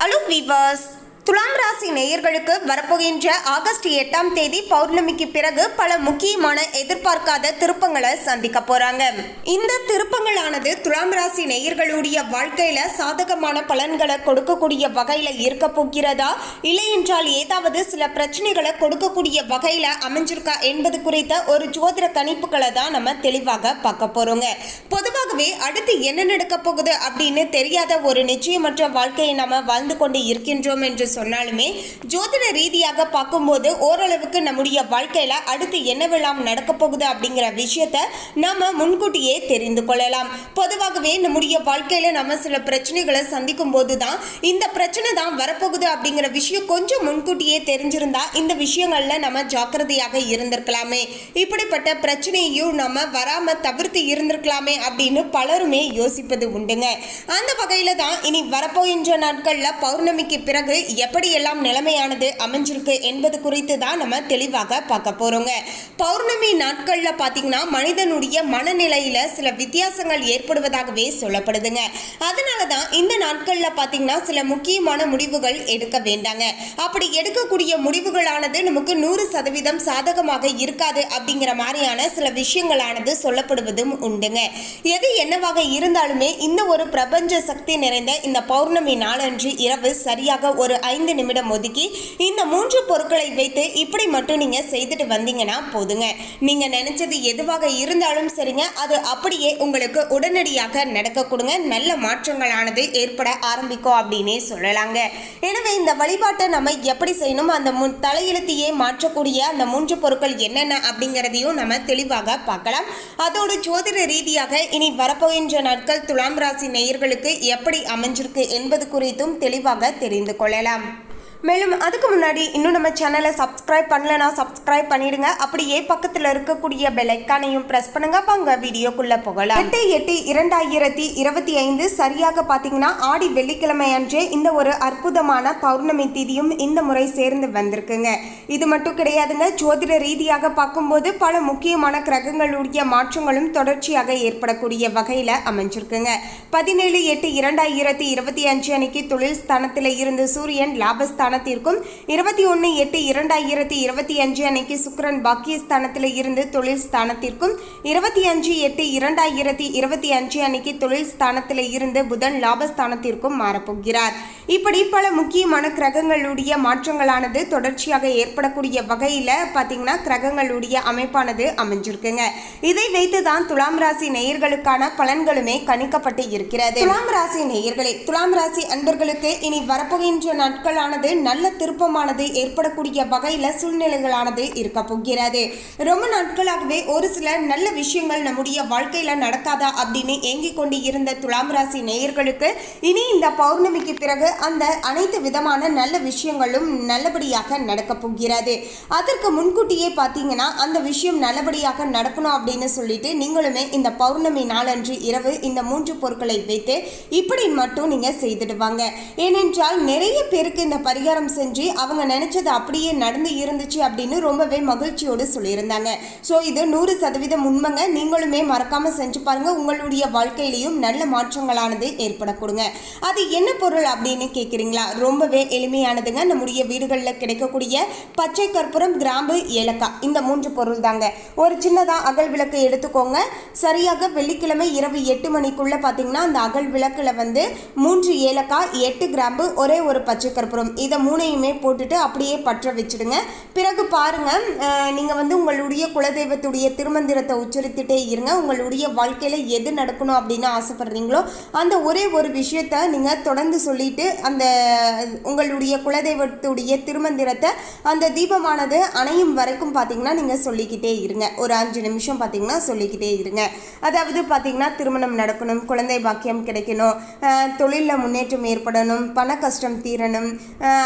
Hello viewers, துலாம் ராசி நேயர்களுக்கு வரப்போகின்ற ஆகஸ்ட் எட்டாம் தேதி பௌர்ணமிக்கு பிறகு பல முக்கியமான எதிர்பார்க்காத திருப்பங்களை சந்திக்க போறாங்க. இந்த திருப்பங்களானது துலாம் ராசி நேயர்களுடைய வாழ்க்கையில சாதகமான பலன்களை கொடுக்கக்கூடிய வகையில இருக்க போகிறதா? இல்லை என்றால் ஏதாவது சில பிரச்சனைகளை கொடுக்கக்கூடிய வகையில அமைஞ்சிருக்கா என்பது குறித்த ஒரு ஜோதிட கணிப்புகளை தான் நம்ம தெளிவாக பார்க்க போறோங்க. பொதுவாகவே அடுத்து என்ன நடக்க போகுது அப்படின்னு தெரியாத ஒரு நிச்சயமற்ற வாழ்க்கையை நம்ம வாழ்ந்து கொண்டு இருக்கின்றோம் என்று சொன்னாலுமே ஜோதிட ரீதியாக பார்க்கும்போது ஓரளவுக்கு நம்முடைய வாழ்க்கையில் அடுத்து என்னவெல்லாம் நடக்க போகுது அப்படிங்கிற விஷயத்த நம்ம முன்கூட்டியே தெரிந்து கொள்ளலாம். பொதுவாகவே நம்முடைய வாழ்க்கையில் நம்ம சில பிரச்சனைகளை சந்திக்கும் போது தான் இந்த பிரச்சனை தான் வரப்போகுது அப்படிங்கிற விஷயம் கொஞ்சம் முன்கூட்டியே தெரிஞ்சிருந்தா இந்த விஷயங்களில் நம்ம ஜாக்கிரதையாக இருந்திருக்கலாமே. இப்படிப்பட்ட பிரச்சனையும் நம்ம வராமல் தவிர்த்து இருந்திருக்கலாமே அப்படின்னு பலருமே யோசிப்பது உண்டுங்க. அந்த வகையில் தான் இனி வரப்போகின்ற நாட்களில் பௌர்ணமிக்கு பிறகு எப்படியெல்லாம் நிலைமையானது அமைஞ்சிருக்கு என்பது குறித்து தான் நம்ம தெளிவாக பார்க்க போகிறோங்க பௌர்ணமி நாட்களில் பார்த்தீங்கன்னா மனிதனுடைய மனநிலையில் சில வித்தியாசங்கள் ஏற்படுவதாகவே சொல்லப்படுதுங்க. அதனால தான் இந்த நாட்களில் பார்த்தீங்கன்னா சில முக்கியமான முடிவுகள் எடுக்க வேண்டாங்க. அப்படி எடுக்கக்கூடிய முடிவுகளானது நமக்கு நூறு சதவீதம் சாதகமாக இருக்காது அப்படிங்கிற மாதிரியான சில விஷயங்களானது சொல்லப்படுவதும் உண்டுங்க. எது என்னவாக இருந்தாலுமே இந்த ஒரு பிரபஞ்ச சக்தி நிறைந்த இந்த பௌர்ணமி நாளன்று இரவு சரியாக ஒரு ஐந்து நிமிடம் ஒதுக்கி இந்த மூன்று பொருட்களை வைத்து இப்படி மட்டும் நீங்கள் செய்துட்டு வந்தீங்கன்னா போதுங்க. நீங்கள் நினச்சது எதுவாக இருந்தாலும் சரிங்க. அது அப்படியே உங்களுக்கு உடனடியாக நடக்க கொடுங்க. நல்ல மாற்றங்களானது ஏற்பட ஆரம்பிக்கும் அப்படின்னே சொல்லலாங்க. எனவே இந்த வழிபாட்டை நம்ம எப்படி செய்யணும்? அந்த முன் தலையெழுத்தையே மாற்றக்கூடிய அந்த மூன்று பொருட்கள் என்னென்ன அப்படிங்கிறதையும் நம்ம தெளிவாக பார்க்கலாம். அதோடு ஜோதிட ரீதியாக இனி வரப்போகின்ற நாட்கள் துலாம் ராசி நேயர்களுக்கு எப்படி அமைஞ்சிருக்கு என்பது குறித்தும் தெளிவாக தெரிந்து கொள்ளலாம். மேலும் அதுக்கு முன்னாடி இன்னும் நம்ம சேனலை சப்ஸ்கிரைப் பண்ணலனா சப்ஸ்கிரைப் பண்ணிடுங்க. அப்படியே பக்கத்தில் இருக்கக்கூடிய பெலைக்கானையும் ப்ரெஸ் பண்ணுங்க. வாங்க வீடியோக்குள்ள போகலாம். எட்டு எட்டு இரண்டாயிரத்தி இருபத்தி ஐந்து சரியாக பார்த்தீங்கன்னா ஆடி வெள்ளிக்கிழமை அன்றே இந்த ஒரு அற்புதமான பௌர்ணமி திதியும் இந்த முறை சேர்ந்து வந்திருக்குங்க. இது மட்டும் கிடையாதுங்க. ஜோதிட ரீதியாக பார்க்கும்போது பல முக்கியமான கிரகங்களுடைய மாற்றங்களும் தொடர்ச்சியாக ஏற்படக்கூடிய வகையில் அமைஞ்சிருக்குங்க. பதினேழு எட்டு இரண்டாயிரத்தி இருபத்தி அஞ்சு அன்னைக்கு தொழில் ஸ்தானத்தில் இருந்து சூரியன் ஸ்தானத்திற்கும் இருபத்தி ஒன்று எட்டு இரண்டாயிரத்தி இருபத்தி அஞ்சு அன்னைக்கு சுக்கிரன் பாக்கியஸ்தானத்தில் இருந்து தொழில் ஸ்தானத்திற்கும் இருபத்தி அஞ்சு எட்டு இரண்டாயிரத்தி இருபத்தி அஞ்சு அன்னைக்கு தொழில் ஸ்தானத்தில் இருந்து புதன் லாபஸ்தானத்திற்கும் மாறப்போகிறார். இப்படி பல முக்கியமான கிரகங்களுடைய மாற்றங்களானது தொடர்ச்சியாக ஏற்படக்கூடிய வகையில் பார்த்தீங்கன்னா கிரகங்களுடைய அமைப்பானது அமைஞ்சிருக்குங்க. இதை வைத்து தான் துலாம் ராசி நேயர்களுக்கான பலன்களுமே கணிக்கப்பட்டு இருக்கிறது. துலாம் ராசி நேயர்களே துலாம் ராசி அன்பர்களுக்கு இனி வரப்போகின்ற நாட்களானது நல்ல திருப்பமானது ஏற்படக்கூடிய வகையில் சூழ்நிலைகளானது இருக்க போகிறது. ரொம்ப நாட்களாகவே ஒரு சில நல்ல விஷயங்கள் நம்முடைய வாழ்க்கையில் நடக்காதா அப்படின்னு ஏங்கிக் கொண்டு இருந்த துலாம் ராசி நேயர்களுக்கு இனி இந்த பௌர்ணமிக்கு பிறகு அந்த அனைத்து விதமான நல்ல விஷயங்களும் நல்லபடியாக நடக்க போகிறது. அதற்கு முன்கூட்டியே பார்த்தீங்கன்னா அந்த விஷயம் நல்லபடியாக நடக்கணும் அப்படின்னு சொல்லிட்டு நீங்களுமே இந்த பௌர்ணமி நாளன்று இரவு இந்த மூன்று பொருட்களை வைத்து இப்படி மட்டும் நீங்கள் செய்துடுவாங்க ஏனென்றால் நிறைய பேருக்கு இந்த பரிகாரம் செஞ்சு அவங்க நினைச்சது அப்படியே நடந்து இருந்துச்சு அப்படின்னு ரொம்பவே மகிழ்ச்சியோடு சொல்லியிருந்தாங்க. ஸோ இது நூறு சதவீதம் உண்மைங்க. நீங்களுமே மறக்காம செஞ்சு பாருங்க. உங்களுடைய வாழ்க்கையிலையும் நல்ல மாற்றங்களானது ஏற்பட கொடுங்க அது என்ன பொருள் அப்படின்னு கேட்குறீங்களா ரொம்பவே எளிமையானதுங்க. நம்முடைய வீடுகளில் கிடைக்கக்கூடிய பச்சை கற்பூரம் கிராம்பு ஏலக்காய். இந்த மூன்று பொருள் தாங்க ஒரு சின்னதாக அகல் விளக்கு எடுத்துக்கோங்க. சரியாக வெள்ளிக்கிழமை இரவு எட்டு மணிக்குள்ளே பார்த்தீங்கன்னா அந்த அகல் விளக்கில் வந்து மூன்று ஏலக்காய் எட்டு கிராம்பு ஒரே ஒரு பச்சை கற்பூரம். இதை மூணையுமே போட்டுட்டு அப்படியே பற்ற வச்சிடுங்க. பிறகு பாருங்க நீங்கள் வந்து உங்களுடைய குலதெய்வத்துடைய திருமந்திரத்தை உச்சரித்துட்டே இருங்க. உங்களுடைய வாழ்க்கையில் எது நடக்கணும் அப்படின்னு ஆசைப்படுறீங்களோ அந்த ஒரே ஒரு விஷயத்த நீங்கள் தொடர்ந்து சொல்லிட்டு அந்த உங்களுடைய குலதெய்வத்துடைய திருமந்திரத்தை அந்த தீபமானது அணையும் வரைக்கும் பார்த்தீங்கன்னா நீங்கள் சொல்லிக்கிட்டே இருங்க. ஒரு அஞ்சு நிமிஷம் பார்த்தீங்கன்னா சொல்லிக்கிட்டே இருங்க. அதாவது பார்த்தீங்கன்னா திருமணம் நடக்கணும் குழந்தை பாக்கியம் கிடைக்கணும் தொழிலில் முன்னேற்றம் ஏற்படணும் பண கஷ்டம் தீரணும்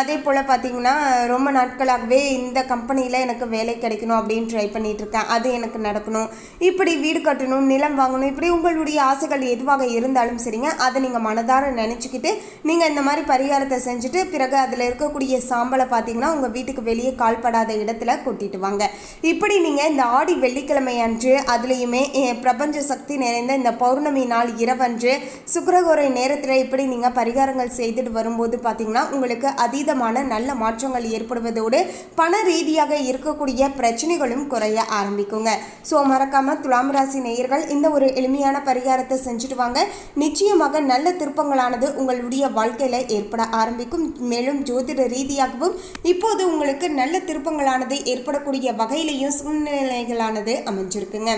அதே போல் பார்த்தீங்கன்னா ரொம்ப நாட்களாகவே இந்த கம்பெனியில் எனக்கு வேலை கிடைக்கணும் அப்படின்னு ட்ரை பண்ணிட்டு இருக்கேன் அது எனக்கு நடக்கணும். இப்படி வீடு கட்டணும் நிலம் வாங்கணும் இப்படி உங்களுடைய ஆசைகள் எதுவாக இருந்தாலும் சரிங்க. அதை நீங்கள் மனதார நினச்சிக்கிட்டு நீங்கள் இந்த மாதிரி பரிகாரத்தை செஞ்சுட்டு பிறகு அதில் இருக்கக்கூடிய சாம்பலை பார்த்தீங்கன்னா உங்கள் வீட்டுக்கு வெளியே கால்படாத இடத்துல கொட்டிட்டு வாங்க. இப்படி நீங்கள் இந்த ஆடி வெள்ளிக்கிழமை அன்று அதுலேயுமே பிரபஞ்ச சக்தி நிறைந்த இந்த பௌர்ணமி நாள் இரவன்று சுக்கரகோரை நேரத்தில் இப்படி நீங்கள் பரிகாரங்கள் செய்துட்டு வரும்போது பார்த்தீங்கன்னா உங்களுக்கு விதமான நல்ல மாற்றங்கள் ஏற்படுவதோடு பண ரீதியாக இருக்கக்கூடிய பிரச்சனைகளும் குறைய ஆரம்பிக்குங்க. ஸோ மறக்காமல் துலாம் ராசி நேயர்கள் இந்த ஒரு எளிமையான பரிகாரத்தை செஞ்சுட்டு வாங்க. நிச்சயமாக நல்ல திருப்பங்களானது உங்களுடைய வாழ்க்கையில் ஏற்பட ஆரம்பிக்கும். மேலும் ஜோதிட ரீதியாகவும் இப்போது உங்களுக்கு நல்ல திருப்பங்களானது ஏற்படக்கூடிய வகையிலையும் சூழ்நிலைகளானது அமைஞ்சிருக்குங்க.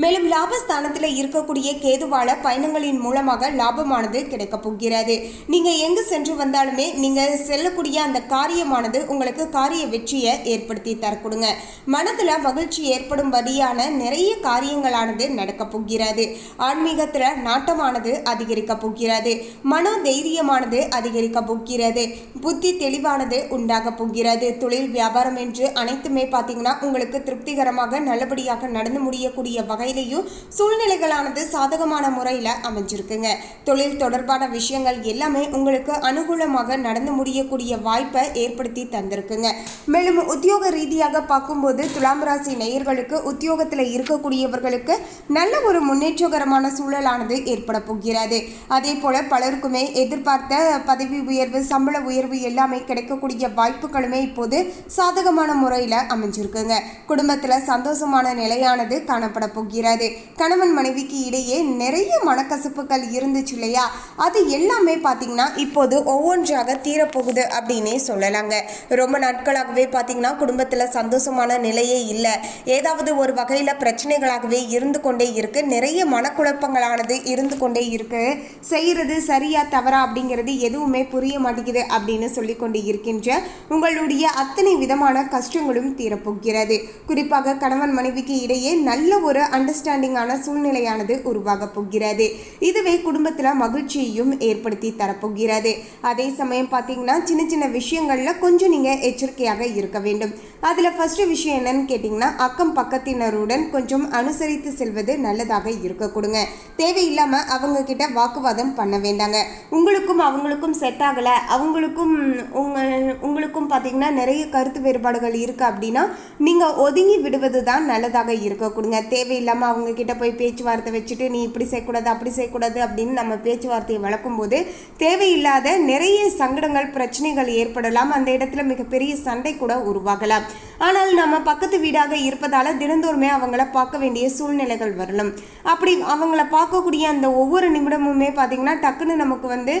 மேலும் லாபஸ்தானத்தில் இருக்கக்கூடிய கேதுவால பயணங்களின் மூலமாக லாபமானது கிடைக்கப் போகிறது. நீங்கள் எங்கு சென்று வந்தாலுமே நீங்கள் செல்லக்கூடிய அந்த காரியமானது உங்களுக்கு காரிய வெற்றியை ஏற்படுத்தி தரக்கூடுங்க. மனதில் மகிழ்ச்சி ஏற்படும் வழியான நிறைய காரியங்களானது நடக்கப் போகிறது. ஆன்மீகத்தில் நாட்டமானது அதிகரிக்க போகிறது. மன தைரியமானது அதிகரிக்க போகிறது. புத்தி தெளிவானது உண்டாக போகிறது. தொழில் வியாபாரம் என்று அனைத்துமே பார்த்தீங்கன்னா உங்களுக்கு திருப்திகரமாக நல்லபடியாக நடந்து முடியக்கூடிய வகை வகையிலையும் சூழ்நிலைகளானது சாதகமான முறையில் அமைஞ்சிருக்குங்க. தொழில் தொடர்பான விஷயங்கள் எல்லாமே உங்களுக்கு அனுகூலமாக நடந்து முடியக்கூடிய வாய்ப்பை ஏற்படுத்தி தந்திருக்குங்க. மேலும் உத்தியோக ரீதியாக பார்க்கும்போது துலாம் ராசி நேயர்களுக்கு உத்தியோகத்தில் இருக்கக்கூடியவர்களுக்கு நல்ல ஒரு முன்னேற்றகரமான சூழலானது ஏற்பட போகிறது. அதே போல பலருக்குமே எதிர்பார்த்த பதவி உயர்வு சம்பள உயர்வு எல்லாமே கிடைக்கக்கூடிய வாய்ப்புகளுமே இப்போது சாதகமான முறையில் அமைஞ்சிருக்குங்க. குடும்பத்தில் சந்தோஷமான நிலையானது காணப்பட போகிறது. கணவன் மனைவிக்கு இடையே நிறைய மனக்கசப்புகள் இருந்துச்சு இல்லையா? அது எல்லாமே பார்த்தீங்கன்னா இப்போது ஒவ்வொன்றாக தீரப்போகுது அப்படின்னே சொல்லலாங்க. ரொம்ப நாட்களாகவே பார்த்தீங்கன்னா குடும்பத்தில் சந்தோஷமான நிலையே இல்லை. ஏதாவது ஒரு வகையில் பிரச்சனைகளாகவே இருந்து கொண்டே இருக்கு. நிறைய மனக்குழப்பங்களானது இருந்து கொண்டே இருக்கு. செய்கிறது சரியா தவறா அப்படிங்கிறது எதுவுமே புரிய மாட்டேங்குது அப்படின்னு சொல்லி கொண்டு இருக்கின்ற உங்களுடைய அத்தனை விதமான கஷ்டங்களும் தீரப்போகிறது. குறிப்பாக கணவன் மனைவிக்கு இடையே நல்ல ஒரு அண்டர்ஸ்டாண்டிங்கான சூழ்நிலையானது உருவாக போகிறது. இதுவே குடும்பத்தில் மகிழ்ச்சியையும் ஏற்படுத்தி தரப்போகிறது. அதே சமயம் பார்த்தீங்கன்னா சின்ன சின்ன விஷயங்களில் கொஞ்சம் நீங்கள் எச்சரிக்கையாக இருக்க வேண்டும். அதில் ஃபஸ்ட்டு விஷயம் என்னன்னு கேட்டிங்கன்னா அக்கம் பக்கத்தினருடன் கொஞ்சம் அனுசரித்து செல்வது நல்லதாக இருக்க கொடுங்க. தேவையில்லாமல் அவங்க கிட்ட வாக்குவாதம் பண்ண வேண்டாங்க. உங்களுக்கும் அவங்களுக்கும் செட் ஆகலை. அவங்களுக்கும் உங்கள் உங்களுக்கும் பார்த்தீங்கன்னா நிறைய கருத்து வேறுபாடுகள் இருக்குது அப்படின்னா நீங்கள் ஒதுங்கி விடுவது தான் நல்லதாக இருக்க கொடுங்க. தேவையில்லாமல் அவங்க கிட்ட போய் பேச்சுவார்த்தை வச்சுட்டு நீ இப்படி செய்யக்கூடாது அப்படி செய்யக்கூடாது அப்படின்னு நம்ம பேச்சுவார்த்தையை வளர்க்கும் போது தேவையில்லாத நிறைய சங்கடங்கள் பிரச்சனைகள் ஏற்படலாம். அந்த இடத்துல மிகப்பெரிய சண்டை கூட உருவாகலாம். ஆனால் நம்ம பக்கத்து வீடாக இருப்பதால் தினந்தோறுமே அவங்கள பார்க்க வேண்டிய சூழ்நிலைகள் வரலாம். அப்படி அவங்கள பார்க்கக்கூடிய அந்த ஒவ்வொரு நிமிடமுமே பார்த்திங்கன்னா டக்குன்னு நமக்கு வந்து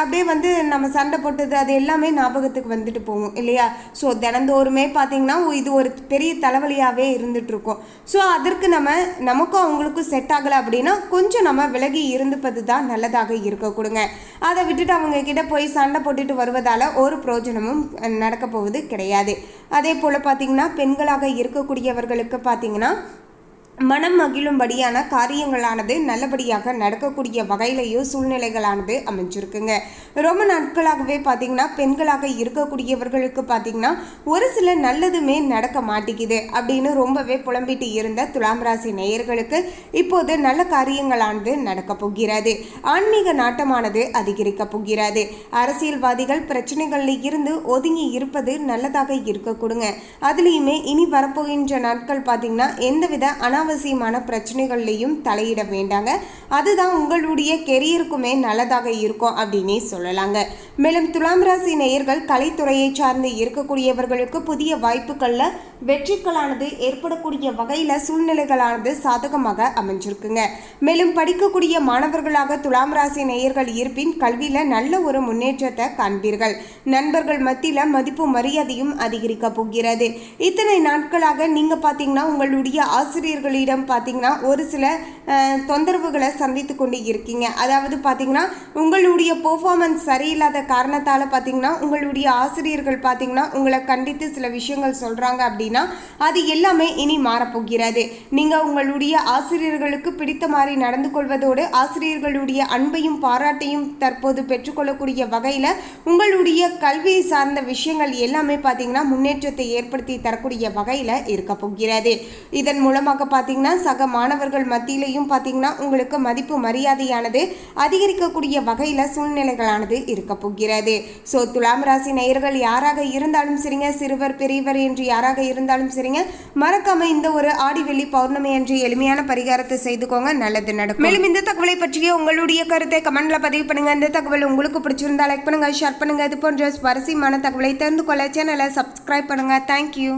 அப்படியே வந்து நம்ம சண்டை போட்டது அது எல்லாமே ஞாபகத்துக்கு வந்துட்டு போகும் இல்லையா? ஸோ தினந்தோறுமே பார்த்திங்கன்னா இது ஒரு பெரிய தலைவலியாகவே இருந்துகிட்ருக்கோம் ஸோ அதற்கு நம்ம நமக்கும் அவங்களுக்கும் செட் ஆகலை அப்படின்னா கொஞ்சம் நம்ம விலகி இருந்துப்பது தான் நல்லதாக இருக்க கொடுங்க. அதை விட்டுட்டு அவங்க கிட்ட போய் சண்டை போட்டுட்டு வருவதால் ஒரு பிரயோஜனமும் நடக்க போவது கிடையாது. அதே போல் பார்த்தீங்கன்னா பெண்களாக இருக்கக்கூடியவர்களுக்கு பார்த்தீங்கன்னா மனம் மகிழும்படியான காரியங்களானது நல்லபடியாக நடக்கக்கூடிய வகையிலேயோ சூழ்நிலைகளானது அமைஞ்சிருக்குங்க. ரொம்ப நாட்களாகவே பார்த்திங்கன்னா பெண்களாக இருக்கக்கூடியவர்களுக்கு பார்த்தீங்கன்னா ஒரு சில நல்லதுமே நடக்க மாட்டேங்குது அப்படின்னு ரொம்பவே புலம்பிட்டு இருந்த துலாம் ராசி நேயர்களுக்கு இப்போது நல்ல காரியங்களானது நடக்க போகிறது. ஆன்மீக நாட்டமானது அதிகரிக்க போகிறது. அரசியல்வாதிகள் பிரச்சனைகளில் இருந்து ஒதுங்கி இருப்பது நல்லதாக இருக்க கொடுங்க. அதுலேயுமே இனி வரப்போகின்ற நாட்கள் பார்த்திங்கன்னா எந்தவித அனாவசியமான பிரச்சனைகள்லையும் தலையிட வேண்டாங்க. அதுதான் உங்களுடைய கெரியருக்குமே நல்லதாக இருக்கும் அப்படின்னே சொல்லலாங்க. மேலும் துலாம் ராசி நேயர்கள் கலைத்துறையை சார்ந்து இருக்கக்கூடியவர்களுக்கு புதிய வாய்ப்புகளில் வெற்றிகளானது ஏற்படக்கூடிய வகையில் சூழ்நிலைகளானது சாதகமாக அமைஞ்சிருக்குங்க. மேலும் படிக்கக்கூடிய மாணவர்களாக துலாம் ராசி நேயர்கள் இருப்பின் கல்வியில் நல்ல ஒரு முன்னேற்றத்தை காண்பீர்கள். நண்பர்கள் மத்தியில் மதிப்பு மரியாதையும் அதிகரிக்க போகிறது. இத்தனை நாட்களாக நீங்கள் பார்த்தீங்கன்னா உங்களுடைய ஆசிரியர்களிடம் பார்த்தீங்கன்னா ஒரு சில தொந்தரவுகளை சந்தித்து கொண்டு இருக்கீங்க. அதாவது பார்த்தீங்கன்னா உங்களுடைய பெர்ஃபார்மன்ஸ் சரியில்லாத காரணத்தால் பார்த்தீங்கன்னா உங்களுடைய ஆசிரியர்கள் பார்த்தீங்கன்னா உங்களை கண்டித்து சில விஷயங்கள் சொல்கிறாங்க அப்படின்னா அது எல்லாமே இனி மாறப்போகிறது. நீங்கள் உங்களுடைய ஆசிரியர்களுக்கு பிடித்த மாதிரி நடந்து கொள்வதோடு ஆசிரியர்களுடைய அன்பையும் பாராட்டையும் தற்போது பெற்றுக்கொள்ளக்கூடிய வகையில் உங்களுடைய கல்வியை சார்ந்த விஷயங்கள் எல்லாமே பார்த்தீங்கன்னா முன்னேற்றத்தை ஏற்படுத்தி தரக்கூடிய வகையில் இருக்க போகிறது இதன் மூலமாக பார்த்தீங்கன்னா சக மாணவர்கள் மத்தியிலையும் பார்த்தீங்கன்னா உங்களுக்கு மதிப்பு மரியாதையானது அதிகரிக்கக்கூடிய வகையில் சூழ்நிலைகளானது இருக்க போகிறது. ஸோ துலாம் ராசி நேயர்கள் யாராக இருந்தாலும் சரிங்க சிறுவர் பெரியவர் என்று யாராக இருந்தாலும் சரிங்க மறக்காம இந்த ஒரு ஆடி வெள்ளி பௌர்ணமி என்று எளிமையான பரிகாரத்தை செய்துக்கோங்க நல்லது நடக்கும். மேலும் இந்த தகவலை பற்றிய உங்களுடைய கருத்தை கமெண்ட்ல பதிவு பண்ணுங்க. இந்த தகவல் உங்களுக்கு பிடிச்சிருந்தா லைக் பண்ணுங்க ஷேர் பண்ணுங்க. இது போன்ற சுவாரஸ்யமான தகவலை தெரிந்து கொள்ள சேனலை சப்ஸ்கிரைப் பண்ணுங்க. தேங்க்யூ